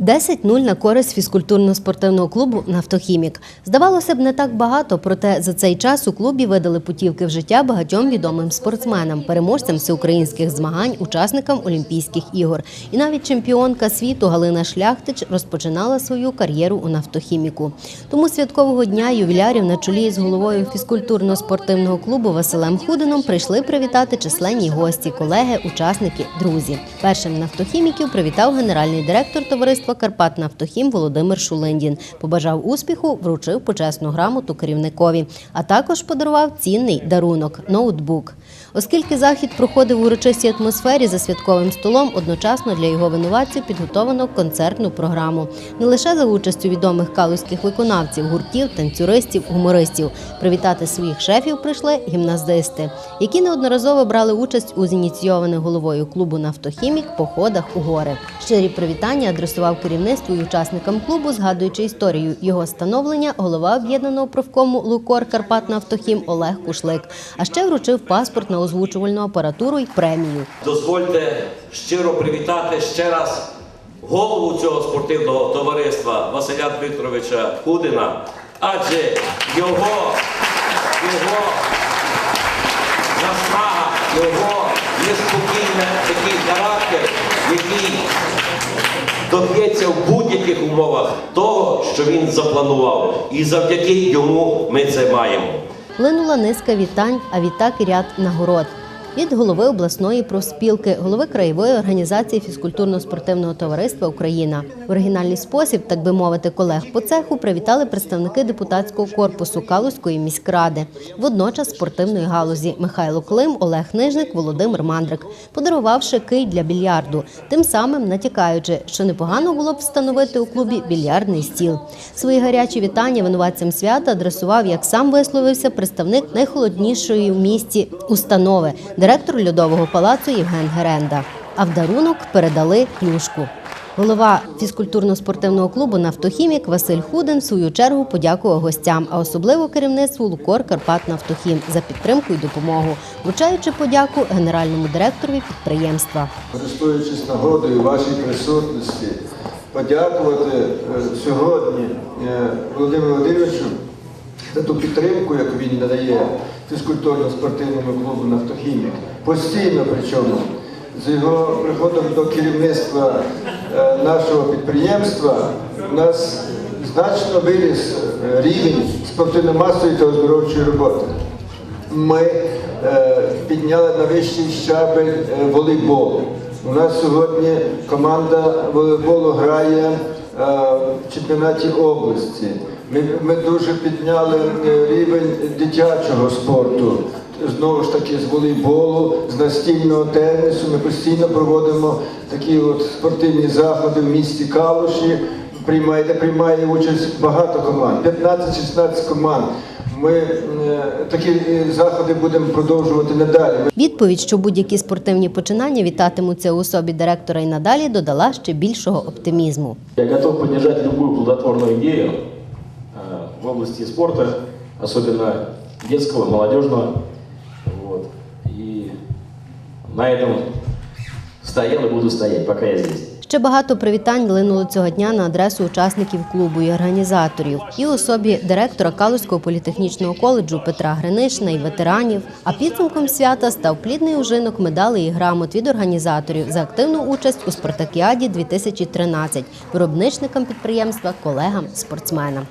10-0 на користь фізкультурно-спортивного клубу Нафтохімік. Здавалося б, не так багато, проте за цей час у клубі видали путівки в життя багатьом відомим спортсменам, переможцям всеукраїнських змагань, учасникам Олімпійських ігор. І навіть чемпіонка світу Галина Шляхтич розпочинала свою кар'єру у нафтохіміку. Тому святкового дня ювілярів на чолі з головою фізкультурно-спортивного клубу Василем Худином прийшли привітати численні гості, колеги, учасники, друзі. Першим нафтохіміків привітав генеральний директор товариства Карпат Нафтохім Володимир Шулиндін. Побажав успіху, вручив почесну грамоту керівникові, а також подарував цінний дарунок ноутбук. Оскільки захід проходив у урочистій атмосфері за святковим столом, одночасно для його винуватців підготовлено концертну програму. Не лише за участю відомих калузьких виконавців, гуртів, танцюристів, гумористів. Привітати своїх шефів прийшли гімназисти, які неодноразово брали участь у зініційованих головою клубу Нафтохімік походах у гори. Щирі привітання адресував керівництву і учасникам клубу, згадуючи історію його становлення, голова об'єднаного профкому Лукор Карпат Нафтохім Олег Кушлик. А ще вручив паспорт на озвучувальну апаратуру й премію. Дозвольте щиро привітати ще раз голову цього спортивного товариства Василя Вікторовича Худина, адже його, його наснага, його неспокійний такий характер, який доб'ється в будь-яких умовах того, що він запланував. І завдяки йому ми це маємо. Линула низка вітань, а відтак і ряд нагород. Від голови обласної профспілки, голови краєвої організації фізкультурно-спортивного товариства Україна. В оригінальний спосіб, так би мовити, колег по цеху привітали представники депутатського корпусу Калузької міськради, водночас спортивної галузі Михайло Клим, Олег Нижник, Володимир Мандрик, подарувавши кий для більярду, тим самим натякаючи, що непогано було б встановити у клубі більярдний стіл. Свої гарячі вітання винуватцям свята адресував, як сам висловився, представник найхолоднішої в місті установи, директор льодового палацу Євген Геренда. А в дарунок передали клюшку. Голова фізкультурно-спортивного клубу Нафтохімік Василь Худин в свою чергу подякував гостям, а особливо керівництву Лукор Карпат Нафтохім за підтримку і допомогу, вручаючи подяку генеральному директорові підприємства. користуючись нагодою вашій присутності, подякувати е, сьогодні е, Володимиру Володимировичу за ту підтримку, яку він надає фізкультурно-спортивному клубу «Нафтохімік». Постійно причому. З його приходом до керівництва е, нашого підприємства у нас значно виріс е, рівень спортивно-масової та оздоровчої роботи ми е, підняли на вищий щабель волейбол. У нас сьогодні команда волейболу грає в чемпіонаті області. Ми, ми дуже підняли е, рівень дитячого спорту. Знову ж таки, з волейболу, з настільного тенісу. Ми постійно проводимо такі от спортивні заходи в місті Калуші, приймає, приймає участь багато команд, 15-16 команд. Ми е, такі е, заходи будемо продовжувати надалі. Відповідь, що будь-які спортивні починання вітатимуться у особі директора і надалі, додала ще більшого оптимізму. Я готов поддержать любую плодотворную идею э, в области спорта, особенно детского, молодежного. Вот. И на этом стоял и буду стоять, пока я здесь. Ще багато привітань линуло цього дня на адресу учасників клубу і організаторів, і особі директора Калузького політехнічного коледжу Петра Гринишина і ветеранів. А підсумком свята став плідний ужинок медалей і грамот від організаторів за активну участь у спартакіаді 2013 виробничникам підприємства, колегам, спортсменам.